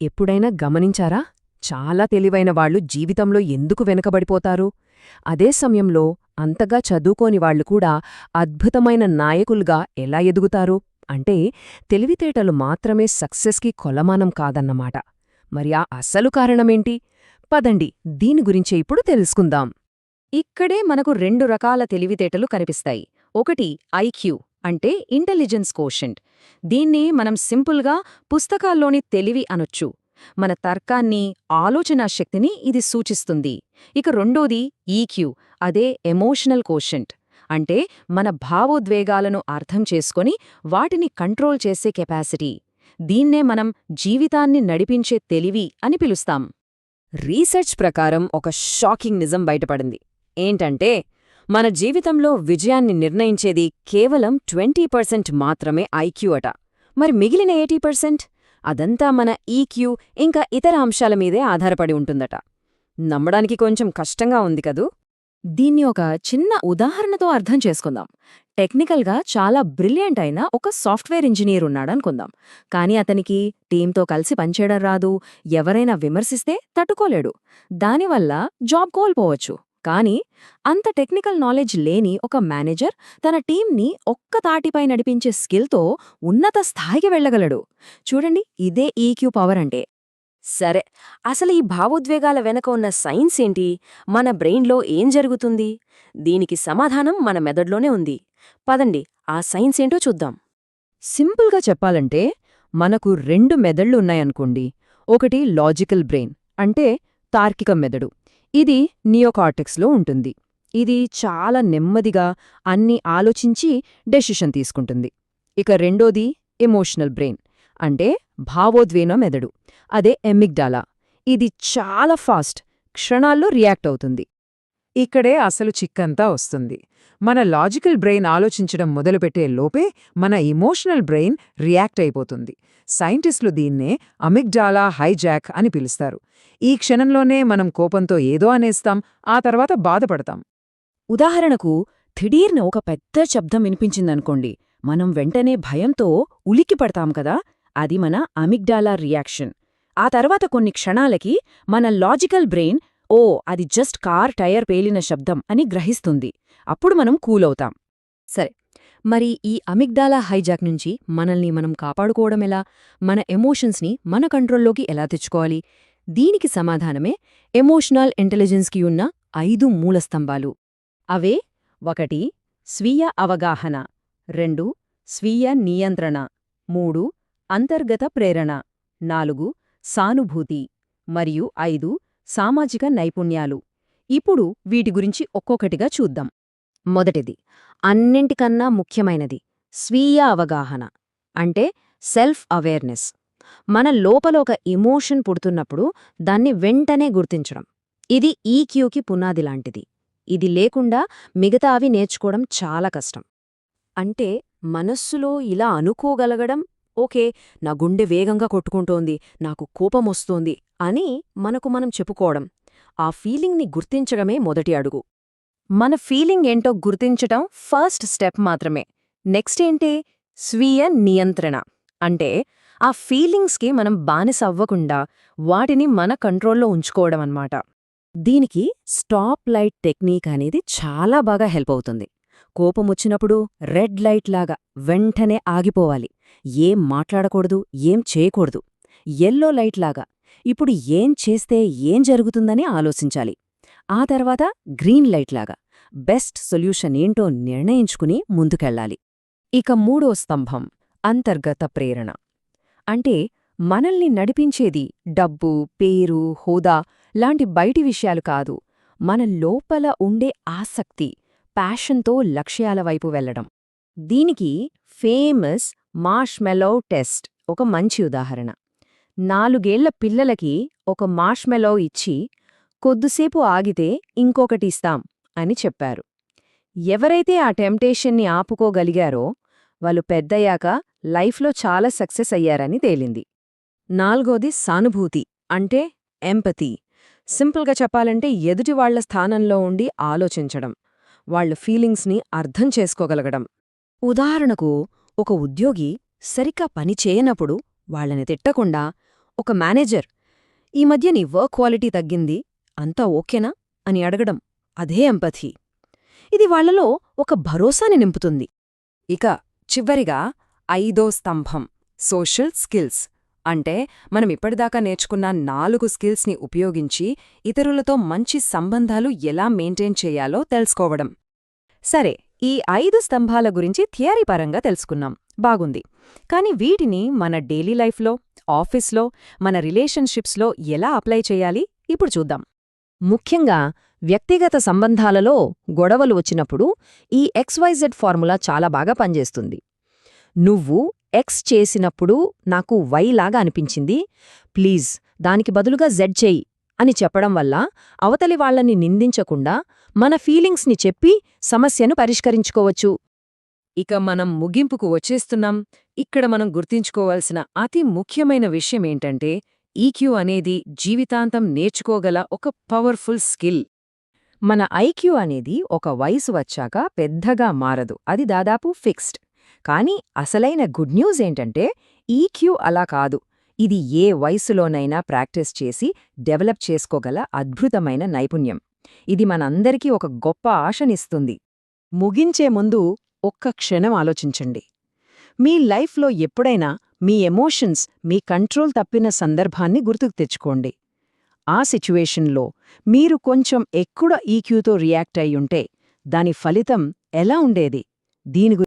ఎప్పుడైనా గమనించారా? చాలా తెలివైన వాళ్ళు జీవితంలో ఎందుకు వెనకబడిపోతారు? అదే సమయంలో అంతగా చదువుకోని వాళ్ళు కూడా అద్భుతమైన నాయకులుగా ఎలా ఎదుగుతారు? అంటే తెలివితేటలు మాత్రమే సక్సెస్కి కొలమానం కాదన్నమాట. మరి ఆ అసలు కారణమేంటి? పదండి దీని గురించే ఇప్పుడు తెలుసుకుందాం. ఇక్కడే మనకు రెండు రకాల తెలివితేటలు కనిపిస్తాయి. ఒకటి ఐక్యూ. అంటే ఇంటెలిజెన్స్ కోషెంట్. దీన్ని మనం సింపుల్గా పుస్తకాల్లోని తెలివి అనొచ్చు. మన తర్కాన్ని ఆలోచనా శక్తిని ఇది సూచిస్తుంది. ఇక రెండోది ఈక్యూ అదే ఎమోషనల్ కోషెంట్. అంటే మన భావోద్వేగాలను అర్థం చేసుకొని వాటిని కంట్రోల్ చేసే కెపాసిటీ. దీన్నే మనం జీవితాన్ని నడిపించే తెలివి అని పిలుస్తాం. రీసెర్చ్ ప్రకారం ఒక షాకింగ్ నిజం బయటపడింది. ఏంటంటే మన జీవితంలో విజయాన్ని నిర్ణయించేది కేవలం ట్వంటీ పర్సెంట్ మాత్రమే ఐక్యూ అట. మరి మిగిలిన ఎయిటీ పర్సెంట్? అదంతా మన ఈక్యూ ఇంకా ఇతర అంశాల మీదే ఆధారపడి ఉంటుందట. నమ్మడానికి కొంచెం కష్టంగా ఉంది కదూ? దీన్ని ఒక చిన్న ఉదాహరణతో అర్థం చేసుకుందాం. టెక్నికల్గా చాలా బ్రిలియంట్ అయిన ఒక సాఫ్ట్వేర్ ఇంజనీర్ ఉన్నాడనుకుందాం. కానీ అతనికి టీంతో కలిసి పనిచేయడం రాదు ఎవరైనా విమర్శిస్తే తట్టుకోలేడు. దానివల్ల జాబ్ కోల్పోవచ్చు. కానీ అంత టెక్నికల్ నాలెడ్జ్ లేని ఒక మేనేజర్ తన టీంని ఒక్క తాటిపై నడిపించే స్కిల్తో ఉన్నత స్థాయికి వెళ్ళగలడు. చూడండి ఇదే ఈక్యూ పవర్ అంటే. సరే అసలు ఈ భావోద్వేగాల వెనక ఉన్న సైన్స్ ఏంటి? మన బ్రెయిన్లో ఏం జరుగుతుంది? దీనికి సమాధానం మన మెదడులోనే ఉంది. పదండి ఆ సైన్స్ ఏంటో చూద్దాం. సింపుల్గా చెప్పాలంటే మనకు రెండు మెదళ్ళు ఉన్నాయనుకోండి. ఒకటి లాజికల్ బ్రెయిన్ అంటే తార్కిక మెదడు. ఇది నియోకార్టిక్స్లో ఉంటుంది. ఇది చాలా నెమ్మదిగా అన్ని ఆలోచించి డెసిషన్ తీసుకుంటుంది. ఇక రెండోది ఎమోషనల్ బ్రెయిన్ అంటే భావోద్వేన మెదడు అదే ఎమిగ్డాలా. ఇది చాలా ఫాస్ట్ క్షణాల్లో రియాక్ట్ అవుతుంది. ఇక్కడే అసలు చిక్కంతా వస్తుంది. మన లాజికల్ బ్రెయిన్ ఆలోచించడం మొదలుపెట్టే లోపే మన ఇమోషనల్ బ్రెయిన్ రియాక్ట్ అయిపోతుంది. సైంటిస్టులు దీన్నే అమిగ్డాలా హైజాక్ అని పిలుస్తారు. ఈ క్షణంలోనే మనం కోపంతో ఏదో అనేస్తాం ఆ తర్వాత బాధపడతాం. ఉదాహరణకు థిడీర్న ఒక పెద్ద శబ్దం వినిపించిందనుకోండి. మనం వెంటనే భయంతో ఉలిక్కి పడతాం కదా అది మన అమిగ్డాలా రియాక్షన్. ఆ తర్వాత కొన్ని క్షణాలకి మన లాజికల్ బ్రెయిన్ ఓ అది జస్ట్ కార్ టైర్ పేలిన శబ్దం అని గ్రహిస్తుంది. అప్పుడు మనం కూలవుతాం. సరే మరి ఈ అమిగ్డాలా హైజాక్ నుంచి మనల్ని మనం కాపాడుకోవడమెలా మన ఎమోషన్స్ని మన కంట్రోల్లోకి ఎలా తెచ్చుకోవాలి? దీనికి సమాధానమే ఎమోషనల్ ఇంటెలిజెన్స్కి ఉన్న ఐదు మూలస్తంభాలు. అవే ఒకటి స్వీయ అవగాహన. రెండు స్వీయ నియంత్రణ. మూడు అంతర్గత ప్రేరణ. నాలుగు సానుభూతి. మరియు ఐదు సామాజిక నైపుణ్యాలు. ఇప్పుడు వీటి గురించి ఒక్కొక్కటిగా చూద్దాం. మొదటిది అన్నింటికన్నా ముఖ్యమైనది స్వీయ అవగాహన అంటే సెల్ఫ్ అవేర్నెస్ మన లోపల ఒక ఎమోషన్ పుడుతున్నప్పుడు దాన్ని వెంటనే గుర్తించడం. ఇది ఈక్యూకి పునాది లాంటిది. ఇది లేకుండా మిగతా అవి నేర్చుకోవడం చాలా కష్టం. అంటే మనస్సులో ఇలా అనుకోగలగడం ఓకే నా గుండె వేగంగా కొట్టుకుంటోంది నాకు కోపమొస్తోంది అని మనకు మనం చెప్పుకోవడం. ఆ ఫీలింగ్ని గుర్తించడమే మొదటి అడుగు. మన ఫీలింగ్ ఏంటో గుర్తించటం ఫస్ట్ స్టెప్ మాత్రమే. నెక్స్ట్ ఏంటి? స్వీయ నియంత్రణ. అంటే ఆ ఫీలింగ్స్కి మనం బానిస అవ్వకుండా వాటిని మన కంట్రోల్లో ఉంచుకోవడం అన్నమాట. దీనికి స్టాప్ లైట్ టెక్నిక్ అనేది చాలా బాగా హెల్ప్ అవుతుంది. కోపమొచ్చినప్పుడు రెడ్ లైట్ లాగా వెంటనే ఆగిపోవాలి. ఏం మాట్లాడకూడదు ఏం చేయకూడదు. ఎల్లో లైట్ లాగా ఇప్పుడు ఏం చేస్తే ఏం జరుగుతుందని ఆలోచించాలి. ఆ తర్వాత గ్రీన్ లైట్ లాగా బెస్ట్ సొల్యూషన్ ఏంటో నిర్ణయించుకుని ముందుకెళ్ళాలి. ఇక మూడో స్తంభం అంతర్గత ప్రేరణ. అంటే మనల్ని నడిపించేది డబ్బు పేరు హోదా లాంటి బయటి విషయాలు కాదు మన లోపల ఉండే ఆసక్తి ప్యాషన్తో లక్ష్యాల వైపు వెళ్ళడం దీనికి ఫేమస్ మార్ష్మెలో టెస్ట్ ఒక మంచి ఉదాహరణ. నాలుగేళ్ళ పిల్లలకి ఒక మార్ష్మెలో ఇచ్చి కొద్దిసేపు ఆగితే ఇంకొకటి ఇస్తాం అని చెప్పారు. ఎవరైతే ఆ టెంప్టేషన్ని ఆపుకోగలిగారో వాళ్ళు పెద్దయ్యాక లైఫ్లో చాలా సక్సెస్ అయ్యారని తేలింది. నాల్గోది సానుభూతి అంటే ఎంపతి. సింపుల్గా చెప్పాలంటే ఎదుటివాళ్ళ స్థానంలో ఉండి ఆలోచించడం వాళ్ళ ఫీలింగ్స్ని అర్థం చేసుకోగలగడం. ఉదాహరణకు ఒక ఉద్యోగి సరిగ్గా పని చేయనప్పుడు వాళ్ళని తిట్టకుండా ఒక మేనేజర్ ఈ మధ్య నీ వర్క్ క్వాలిటీ తగ్గింది అంతా ఓకేనా? అని అడగడం అదే ఎంపథీ ఇది వాళ్ళలో ఒక భరోసాని నింపుతుంది. ఇక చివరిగా ఐదో స్తంభం సోషల్ స్కిల్స్. అంటే మనం ఇప్పటిదాకా నేర్చుకున్న నాలుగు స్కిల్స్ని ఉపయోగించి ఇతరులతో మంచి సంబంధాలు ఎలా మెయింటైన్ చేయాలో తెలుసుకోవడం. సరే ఈ ఐదు స్తంభాల గురించి థియరీ పరంగా తెలుసుకున్నాం బాగుంది. కానీ వీటిని మన డైలీ లైఫ్లో ఆఫీస్లో మన రిలేషన్షిప్స్లో ఎలా అప్లై చేయాలి? ఇప్పుడు చూద్దాం. ముఖ్యంగా వ్యక్తిగత సంబంధాలలో గొడవలు వచ్చినప్పుడు ఈ ఎక్స్వైజెడ్ ఫార్ములా చాలా బాగా పనిచేస్తుంది. నువ్వు ఎక్స్ చేసినప్పుడు నాకు వై లాగా అనిపించింది. ప్లీజ్ దానికి బదులుగా జెడ్ చెయ్యి అని చెప్పడం వల్ల అవతలి వాళ్ళని నిందించకుండా మన ఫీలింగ్స్ని చెప్పి సమస్యను పరిష్కరించుకోవచ్చు. ఇక మనం ముగింపుకు వచ్చేస్తున్నాం. ఇక్కడ మనం గుర్తించుకోవాల్సిన అతి ముఖ్యమైన విషయమేంటంటే ఈక్యూ అనేది జీవితాంతం నేర్చుకోగల ఒక పవర్ఫుల్ స్కిల్. మన ఐక్యూ అనేది ఒక వయసు వచ్చాక పెద్దగా మారదు. అది దాదాపు ఫిక్స్డ్. కానీ అసలైన గుడ్ న్యూస్ ఏంటంటే ఈక్యూ అలా కాదు. ఇది ఏ వయసులోనైనా ప్రాక్టీస్ చేసి డెవలప్ చేసుకోగల అద్భుతమైన నైపుణ్యం. ఇది మనందరికీ ఒక గొప్ప ఆశనిస్తుంది. ముగించే ముందు ఒక్క క్షణం ఆలోచించండి. మీ లైఫ్లో ఎప్పుడైనా మీ ఎమోషన్స్ మీ కంట్రోల్ తప్పిన సందర్భాన్ని గుర్తుకు తెచ్చుకోండి. ఆ సిచ్యువేషన్లో మీరు కొంచెం ఎక్కువ ఈక్యూతో రియాక్ట్ అయ్యుంటే దాని ఫలితం ఎలా ఉండేది? దీని గురి